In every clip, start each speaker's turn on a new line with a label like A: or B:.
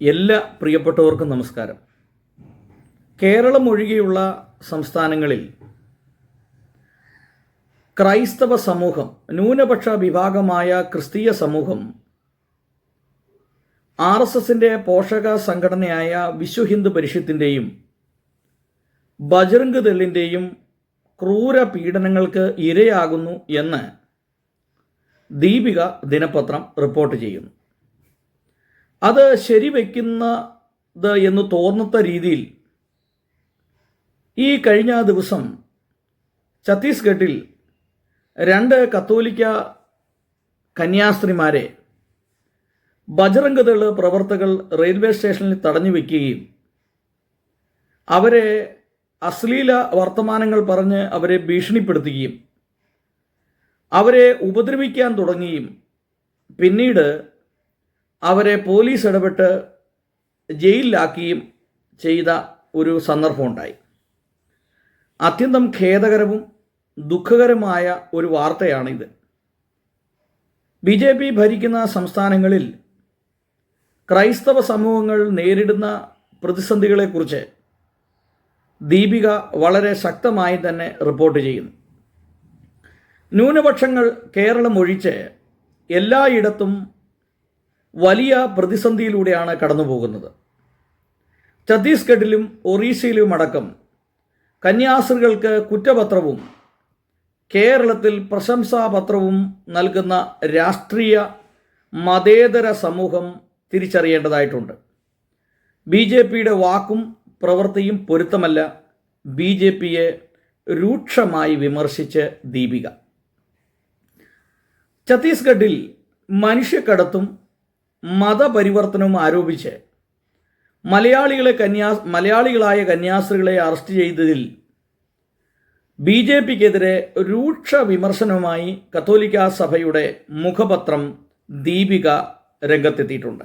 A: എല്ലാ പ്രിയപ്പെട്ടവർക്കും നമസ്കാരം. കേരളം ഒഴികെയുള്ള സംസ്ഥാനങ്ങളിൽ ക്രൈസ്തവ സമൂഹം ന്യൂനപക്ഷ വിഭാഗമായ ക്രിസ്തീയ സമൂഹം ആർ എസ് എസിന്റെ പോഷക സംഘടനയായ വിശ്വ ഹിന്ദു പരിഷത്തിന്റെയും ബജറംഗ് ദളിന്റെയും ക്രൂര പീഡനങ്ങൾക്ക് ഇരയാകുന്നു എന്ന് ദീപിക ദിനപത്രം റിപ്പോർട്ട് ചെയ്യുന്നു. അത് ശരിവെക്കുന്നത് എന്ന് തോന്നത്ത രീതിയിൽ ഈ കഴിഞ്ഞ ദിവസം ഛത്തീസ്ഗഡിൽ രണ്ട് കത്തോലിക്ക കന്യാസ്ത്രീമാരെ ബജറംഗദൾ പ്രവർത്തകൾ റെയിൽവേ സ്റ്റേഷനിൽ തടഞ്ഞു വയ്ക്കുകയും അവരെ അശ്ലീല വർത്തമാനങ്ങൾ പറഞ്ഞ് അവരെ ഭീഷണിപ്പെടുത്തുകയും അവരെ ഉപദ്രവിക്കാൻ തുടങ്ങിയും പിന്നീട് അവരെ പോലീസ് ഇടപെട്ട് ജയിലിലാക്കുകയും ചെയ്ത ഒരു സന്ദർഭമുണ്ടായി അത്യന്തം ഖേദകരവും ദുഃഖകരമായ ഒരു വാർത്തയാണിത്. ബി ജെ പി ഭരിക്കുന്ന സംസ്ഥാനങ്ങളിൽ ക്രൈസ്തവ സമൂഹങ്ങൾ നേരിടുന്ന പ്രതിസന്ധികളെക്കുറിച്ച് ദീപിക വളരെ ശക്തമായി തന്നെ റിപ്പോർട്ട് ചെയ്യുന്നു. ന്യൂനപക്ഷങ്ങൾ കേരളം ഒഴിച്ച് എല്ലായിടത്തും വലിയ പ്രതിസന്ധിയിലൂടെയാണ് കടന്നു പോകുന്നത് ഛത്തീസ്ഗഡിലും ഒറീസയിലും അടക്കം കന്യാസ്ത്രീകൾക്ക് കുറ്റപത്രവും കേരളത്തിൽ പ്രശംസാപത്രവും നൽകുന്ന രാഷ്ട്രീയ മതേതര സമൂഹം തിരിച്ചറിയേണ്ടതായിട്ടുണ്ട്. ബി ജെ പിയുടെ വാക്കും പ്രവൃത്തിയും പൊരുത്തമല്ല ബി ജെ പിയെ രൂക്ഷമായി വിമർശിച്ച് ദീപിക. ഛത്തീസ്ഗഡിൽ മനുഷ്യക്കടത്തും മതപരിവർത്തനവും ആരോപിച്ച് മലയാളികളെ കന്യാ മലയാളികളായ കന്യാസ്ത്രീകളെ അറസ്റ്റ് ചെയ്തതിൽ ബി ജെ പിക്കെതിരെ രൂക്ഷ വിമർശനവുമായി കത്തോലിക്ക സഭയുടെ മുഖപത്രം ദീപിക രംഗത്തെത്തിയിട്ടുണ്ട്.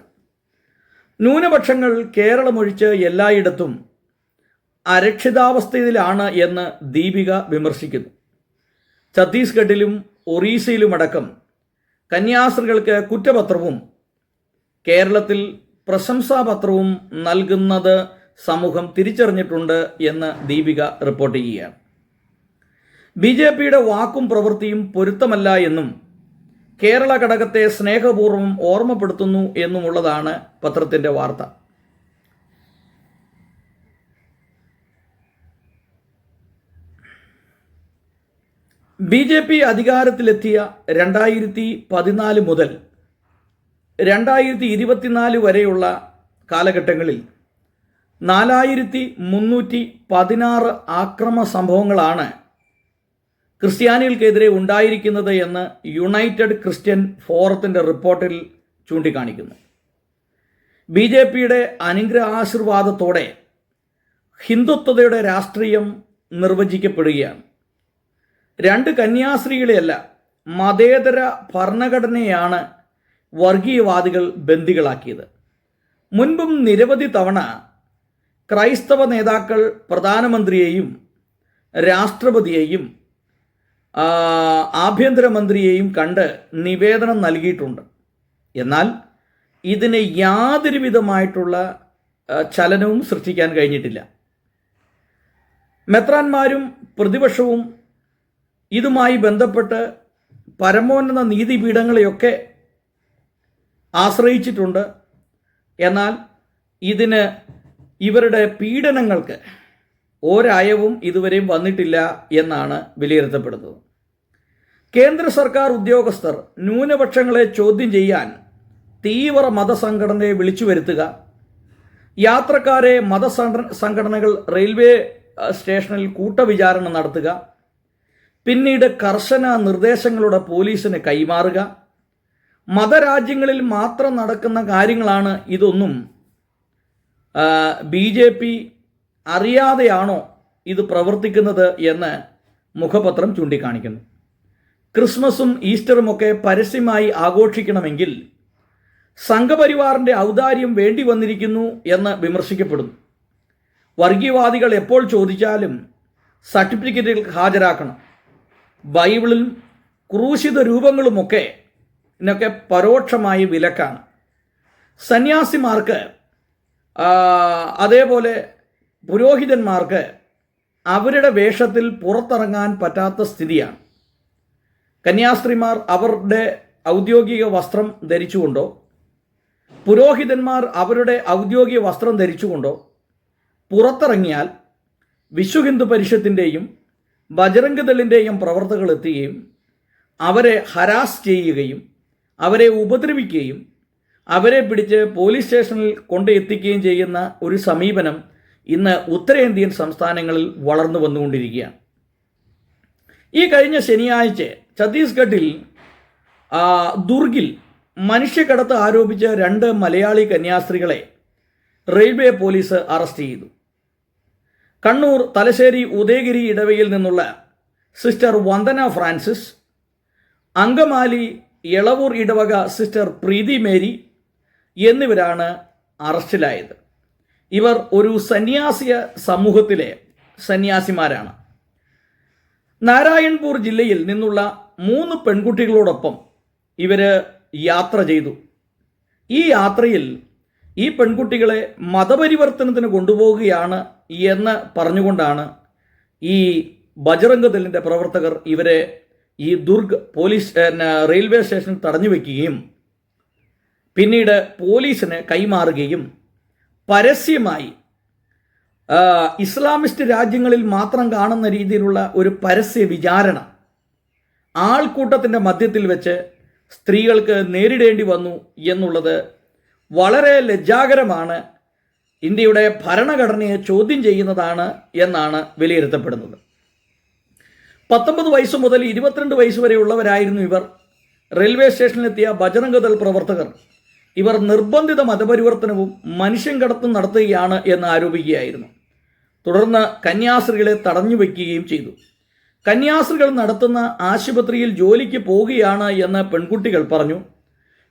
A: ന്യൂനപക്ഷങ്ങൾ കേരളമൊഴിച്ച് എല്ലായിടത്തും അരക്ഷിതാവസ്ഥയിലാണ് എന്ന് ദീപിക വിമർശിക്കുന്നു. ഛത്തീസ്ഗഡിലും ഒറീസയിലുമടക്കം കന്യാസ്ത്രീകൾക്ക് കുറ്റപത്രവും കേരളത്തിൽ പ്രശംസാപത്രവും നൽകുന്നത് സമൂഹം തിരിച്ചറിഞ്ഞിട്ടുണ്ട് എന്ന് ദീപിക റിപ്പോർട്ട് ചെയ്യുകയാണ്. ബി ജെ പിയുടെ വാക്കും പ്രവൃത്തിയും പൊരുത്തമല്ല എന്നും കേരള ഘടകത്തെ സ്നേഹപൂർവം ഓർമ്മപ്പെടുത്തുന്നു എന്നുമുള്ളതാണ് പത്രത്തിന്റെ വാർത്ത. ബി ജെ പി അധികാരത്തിലെത്തിയ രണ്ടായിരത്തി പതിനാല് മുതൽ രണ്ടായിരത്തി ഇരുപത്തിനാല് വരെയുള്ള കാലഘട്ടങ്ങളിൽ നാലായിരത്തി മുന്നൂറ്റി പതിനാറ് ആക്രമ സംഭവങ്ങളാണ് ക്രിസ്ത്യാനികൾക്കെതിരെ ഉണ്ടായിരിക്കുന്നത് എന്ന് യുണൈറ്റഡ് ക്രിസ്ത്യൻ ഫോറത്തിന്റെ റിപ്പോർട്ടിൽ ചൂണ്ടിക്കാണിക്കുന്നു. ബി ജെ പിയുടെ അനുഗ്രഹാശീർവാദത്തോടെ ഹിന്ദുത്വതയുടെ രാഷ്ട്രീയം നിർവചിക്കപ്പെടുകയാണ്. രണ്ട് കന്യാസ്ത്രീകളെയല്ല മതേതര ഭരണഘടനയാണ് വർഗീയവാദികൾ ബന്ദികളാക്കിയത്. മുൻപും നിരവധി തവണ ക്രൈസ്തവ നേതാക്കൾ പ്രധാനമന്ത്രിയെയും രാഷ്ട്രപതിയെയും ആഭ്യന്തരമന്ത്രിയെയും കണ്ട് നിവേദനം നൽകിയിട്ടുണ്ട്. എന്നാൽ ഇതിന് യാതൊരു വിധമായിട്ടുള്ള ചലനവും സൃഷ്ടിക്കാൻ കഴിഞ്ഞിട്ടില്ല. മെത്രാന്മാരും പ്രതിപക്ഷവും ഇതുമായി ബന്ധപ്പെട്ട് പരമോന്നത നീതിപീഠങ്ങളെയൊക്കെ ആശ്രയിച്ചിട്ടുണ്ട്. എന്നാൽ ഇതിന് ഇവരുടെ പീഡനങ്ങൾക്ക് ഒരയവും ഇതുവരെയും വന്നിട്ടില്ല എന്നാണ് വിലയിരുത്തപ്പെടുന്നത്. കേന്ദ്ര സർക്കാർ ഉദ്യോഗസ്ഥർ ന്യൂനപക്ഷങ്ങളെ ചോദ്യം ചെയ്യാൻ തീവ്ര മതസംഘടനയെ വിളിച്ചു വരുത്തുക യാത്രക്കാരെ മതസംഘ സംഘടനകൾ റെയിൽവേ സ്റ്റേഷനിൽ കൂട്ടവിചാരണ നടത്തുക പിന്നീട് കർശന നിർദ്ദേശങ്ങളുടെ പോലീസിന് കൈമാറുക മതരാജ്യങ്ങളിൽ മാത്രം നടക്കുന്ന കാര്യങ്ങളാണ് ഇതൊന്നും. ബി ജെ പി അറിയാതെയാണോ ഇത് പ്രവർത്തിക്കുന്നത് എന്ന് മുഖപത്രം ചൂണ്ടിക്കാണിക്കുന്നു. ക്രിസ്മസും ഈസ്റ്ററും ഒക്കെ പരസ്യമായി ആഘോഷിക്കണമെങ്കിൽ സംഘപരിവാറിന്റെ ഔദാര്യം വേണ്ടി വന്നിരിക്കുന്നു എന്ന് വിമർശിക്കപ്പെടുന്നു. വർഗീയവാദികൾ എപ്പോൾ ചോദിച്ചാലും സർട്ടിഫിക്കറ്റുകൾ ഹാജരാക്കണം. ബൈബിളിൽ ക്രൂശിത രൂപങ്ങളുമൊക്കെ ഇതിനൊക്കെ പരോക്ഷമായി വിലക്കാണ്. സന്യാസിമാർക്ക് അതേപോലെ പുരോഹിതന്മാർക്ക് അവരുടെ വേഷത്തിൽ പുറത്തിറങ്ങാൻ പറ്റാത്ത സ്ഥിതിയാണ്. കന്യാസ്ത്രീമാർ അവരുടെ ഔദ്യോഗിക വസ്ത്രം ധരിച്ചുകൊണ്ടോ പുരോഹിതന്മാർ അവരുടെ ഔദ്യോഗിക വസ്ത്രം ധരിച്ചുകൊണ്ടോ പുറത്തിറങ്ങിയാൽ വിശ്വ ഹിന്ദു പരിഷത്തിന്റെയും ബജറംഗ് ദളിന്റെയും പ്രവർത്തകർ എത്തുകയും അവരെ ഹരാസ് ചെയ്യുകയും അവരെ ഉപദ്രവിക്കുകയും അവരെ പിടിച്ച് പോലീസ് സ്റ്റേഷനിൽ കൊണ്ടെത്തിക്കുകയും ചെയ്യുന്ന ഒരു സമീപനം ഇന്ന് ഉത്തരേന്ത്യൻ സംസ്ഥാനങ്ങളിൽ വളർന്നു വന്നുകൊണ്ടിരിക്കുകയാണ്. ഈ കഴിഞ്ഞ ശനിയാഴ്ച ഛത്തീസ്ഗഡിൽ ദുർഗിൽ മനുഷ്യക്കടത്ത് ആരോപിച്ച രണ്ട് മലയാളി കന്യാസ്ത്രീകളെ റെയിൽവേ പോലീസ് അറസ്റ്റ് ചെയ്തു. കണ്ണൂർ തലശ്ശേരി ഉദയഗിരി ഇടവയിൽ നിന്നുള്ള സിസ്റ്റർ വന്ദന ഫ്രാൻസിസ് അങ്കമാലി എളവൂർ ഇടവക സിസ്റ്റർ പ്രീതി മേരി എന്നിവരാണ് അറസ്റ്റിലായത്. ഇവർ ഒരു സന്യാസിയ സമൂഹത്തിലെ സന്യാസിമാരാണ്. നാരായൺപൂർ ജില്ലയിൽ നിന്നുള്ള മൂന്ന് പെൺകുട്ടികളോടൊപ്പം ഇവർ യാത്ര ചെയ്തു. ഈ യാത്രയിൽ ഈ പെൺകുട്ടികളെ മതപരിവർത്തനത്തിന് കൊണ്ടുപോവുകയാണ് എന്ന് പറഞ്ഞുകൊണ്ടാണ് ഈ ബജറംഗ് ദളിന്റെ പ്രവർത്തകർ ഇവരെ ഈ ദുർഗ് പോലീസ് റെയിൽവേ സ്റ്റേഷൻ തടഞ്ഞു വയ്ക്കുകയും പിന്നീട് പോലീസിന് കൈമാറുകയും പരസ്യമായി ഇസ്ലാമിസ്റ്റ് രാജ്യങ്ങളിൽ മാത്രം കാണുന്ന രീതിയിലുള്ള ഒരു പരസ്യ വിചാരണ ആൾക്കൂട്ടത്തിന്റെ മധ്യത്തിൽ വെച്ച് സ്ത്രീകൾക്ക് നേരിടേണ്ടി വന്നു എന്നുള്ളത് വളരെ ലജ്ജാകരമാണ്. ഇന്ത്യയുടെ ഭരണഘടനയെ ചോദ്യം ചെയ്യുന്നതാണ് എന്നാണ് വിലയിരുത്തപ്പെടുന്നത്. പത്തൊമ്പത് വയസ്സ് മുതൽ ഇരുപത്തിരണ്ട് വയസ്സ് വരെയുള്ളവരായിരുന്നു ഇവർ. റെയിൽവേ സ്റ്റേഷനിലെത്തിയ ബജറംഗ് ദൾ പ്രവർത്തകർ. ഇവർ നിർബന്ധിത മതപരിവർത്തനവും മനുഷ്യൻ കടത്തും നടത്തുകയാണ് എന്ന് ആരോപിക്കുകയായിരുന്നു. തുടർന്ന് കന്യാസ്ത്രീകളെ തടഞ്ഞു വയ്ക്കുകയും ചെയ്തു. കന്യാസ്ത്രീകൾ നടത്തുന്ന ആശുപത്രിയിൽ ജോലിക്ക് പോവുകയാണ് എന്ന് പെൺകുട്ടികൾ പറഞ്ഞു.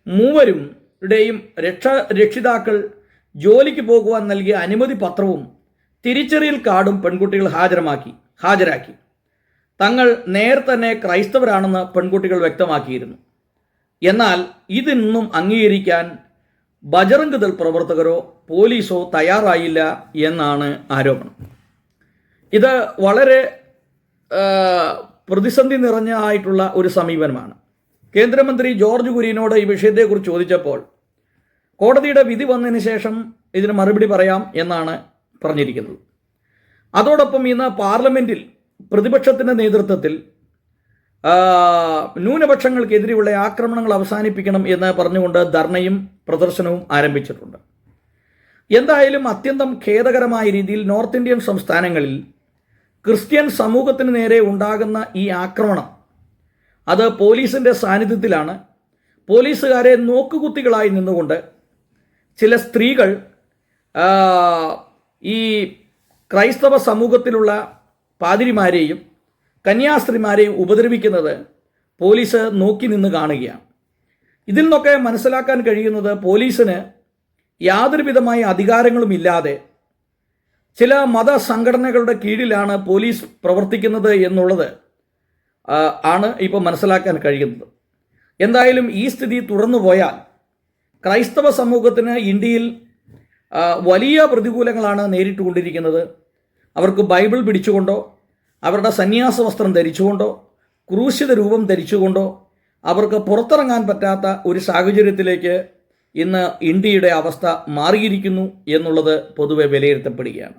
A: മൂവരും ടെയും രക്ഷ രക്ഷിതാക്കൾ ജോലിക്ക് പോകുവാൻ നൽകിയ അനുമതി പത്രവും തിരിച്ചറിയൽ കാർഡും പെൺകുട്ടികൾ ഹാജരമാക്കി ഹാജരാക്കി. തങ്ങൾ നേരത്തെ തന്നെ ക്രൈസ്തവരാണെന്ന് പെൺകുട്ടികൾ വ്യക്തമാക്കിയിരുന്നു. എന്നാൽ ഇതിന്നും അംഗീകരിക്കാൻ ബജറംഗ് ദൾ പ്രവർത്തകരോ പോലീസോ തയ്യാറായില്ല എന്നാണ് ആരോപണം. ഇത് വളരെ പ്രതിസന്ധി നിറഞ്ഞതായിട്ടുള്ള ഒരു സമീപനമാണ്. കേന്ദ്രമന്ത്രി ജോർജ് കുര്യനോട് ഈ വിഷയത്തെക്കുറിച്ച് ചോദിച്ചപ്പോൾ കോടതിയുടെ വിധി വന്നതിന് ശേഷം ഇതിന് മറുപടി പറയാം എന്നാണ് പറഞ്ഞിരിക്കുന്നത്. അതോടൊപ്പം ഇന്ന് പാർലമെന്റിൽ പ്രതിപക്ഷത്തിന്റെ നേതൃത്വത്തിൽ ന്യൂനപക്ഷങ്ങൾക്കെതിരെയുള്ള ആക്രമണങ്ങൾ അവസാനിപ്പിക്കണം എന്ന് പറഞ്ഞുകൊണ്ട് ധർണയും പ്രദർശനവും ആരംഭിച്ചിട്ടുണ്ട്. എന്തായാലും അത്യന്തം ഖേദകരമായ രീതിയിൽ നോർത്ത് ഇന്ത്യൻ സംസ്ഥാനങ്ങളിൽ ക്രിസ്ത്യൻ സമൂഹത്തിന് നേരെ ഉണ്ടാകുന്ന ഈ ആക്രമണം അത് പോലീസിന്റെ സാന്നിധ്യത്തിലാണ്. പോലീസുകാരെ നോക്കുകുത്തികളായി നിന്നുകൊണ്ട് ചില സ്ത്രീകൾ ഈ ക്രൈസ്തവ സമൂഹത്തിലുള്ള പാതിരിമാരെയും കന്യാസ്ത്രീമാരെയും ഉപദ്രവിക്കുന്നത് പോലീസ് നോക്കി നിന്ന് കാണുകയാണ്. ഇതിൽ നിന്നൊക്കെ മനസ്സിലാക്കാൻ കഴിയുന്നത് പോലീസിന് യാതൊരുവിധമായ അധികാരങ്ങളും ഇല്ലാതെ ചില മതസംഘടനകളുടെ കീഴിലാണ് പോലീസ് പ്രവർത്തിക്കുന്നത് എന്നുള്ളത് ആണ് ഇപ്പോൾ മനസ്സിലാക്കാൻ കഴിയുന്നത്. എന്തായാലും ഈ സ്ഥിതി തുടർന്നു പോയാൽ ക്രൈസ്തവ സമൂഹത്തിന് ഇന്ത്യയിൽ വലിയ പ്രതികൂലങ്ങളാണ് നേരിട്ടുകൊണ്ടിരിക്കുന്നത്. അവർക്ക് ബൈബിൾ പിടിച്ചുകൊണ്ടോ അവരുടെ സന്യാസ വസ്ത്രം ധരിച്ചുകൊണ്ടോ ക്രൂശിത രൂപം ധരിച്ചുകൊണ്ടോ അവർക്ക് പുറത്തിറങ്ങാൻ പറ്റാത്ത ഒരു സാഹചര്യത്തിലേക്ക് ഇന്ന് ഇന്ത്യയുടെ അവസ്ഥ മാറിയിരിക്കുന്നു എന്നുള്ളത് പൊതുവെ വിലയിരുത്തപ്പെടുകയാണ്.